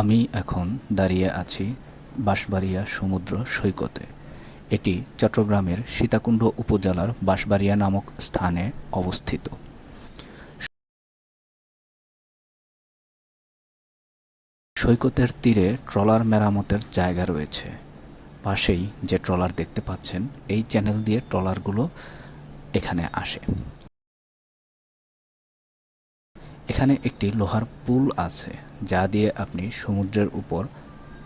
আমি এখন দাঁড়িয়ে আছি বাঁশবাড়িয়া সমুদ্র সৈকতে। এটি চট্টগ্রামের সীতাকুণ্ড উপজেলার বাঁশবাড়িয়া নামক স্থানে অবস্থিত। সৈকতের তীরে ট্রলার মেরামতের জায়গা রয়েছে। পাশেই যে ট্রলার দেখতে পাচ্ছেন, এই চ্যানেল দিয়ে ট্রলারগুলো এখানে আসে। এখানে একটি লোহার পুল আছে, যা দিয়ে আপনি সমুদ্রের উপর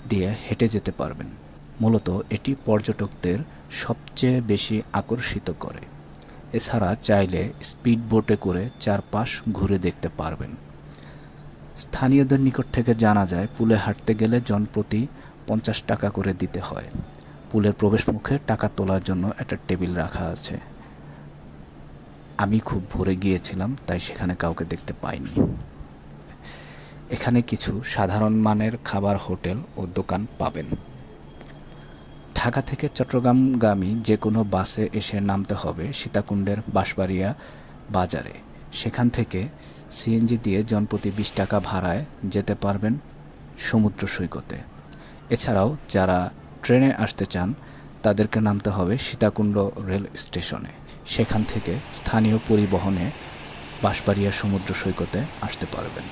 দিয়ে হেঁটে যেতে পারবেন। মূলত এটি পর্যটকদের সবচেয়ে বেশি আকর্ষিত করে। এছাড়া চাইলে স্পিড বোটে করে চারপাশ ঘুরে দেখতে পারবেন। স্থানীয়দের নিকট থেকে জানা যায়, পুলে হাঁটতে গেলে জনপ্রতি পঞ্চাশ টাকা করে দিতে হয়। পুলের প্রবেশমুখে টাকা তোলার জন্য একটা টেবিল রাখা আছে। আমি খুব ভোরে গিয়েছিলাম, তাই সেখানে কাউকে দেখতে পাইনি। এখানে কিছু সাধারণ মানের খাবার হোটেল ও দোকান পাবেন। ঢাকা থেকে চট্টগ্রামগামী যে কোনো বাসে এসে নামতে হবে সীতাকুণ্ডের বাঁশবাড়িয়া বাজারে। সেখান থেকে সিএনজি দিয়ে জনপ্রতি বিশ টাকা ভাড়ায় যেতে পারবেন সমুদ্র সৈকতে। এছাড়াও যারা ট্রেনে আসতে চান, তাদেরকে নামতে হবে সীতাকুণ্ড রেল স্টেশনে। সেখান থেকে স্থানীয় পরিবহনে বাঁশবাড়িয়া সমুদ্র সৈকতে আসতে পারবেন।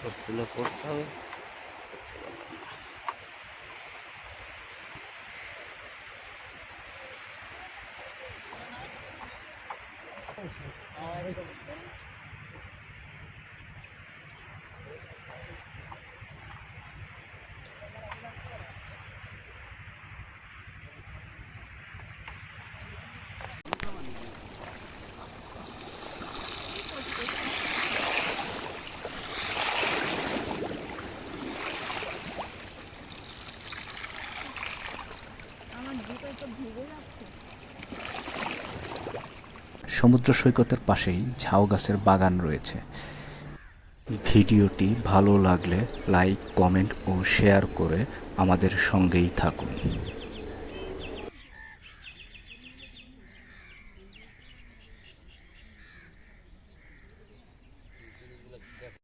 করছিল করছে আমি সমুদ্র সৈকতের পাশেই ঝাউ গাছের বাগান রয়েছে। ভিডিওটি ভালো লাগলে লাইক, কমেন্ট ও শেয়ার করে আমাদের সঙ্গেই থাকুন।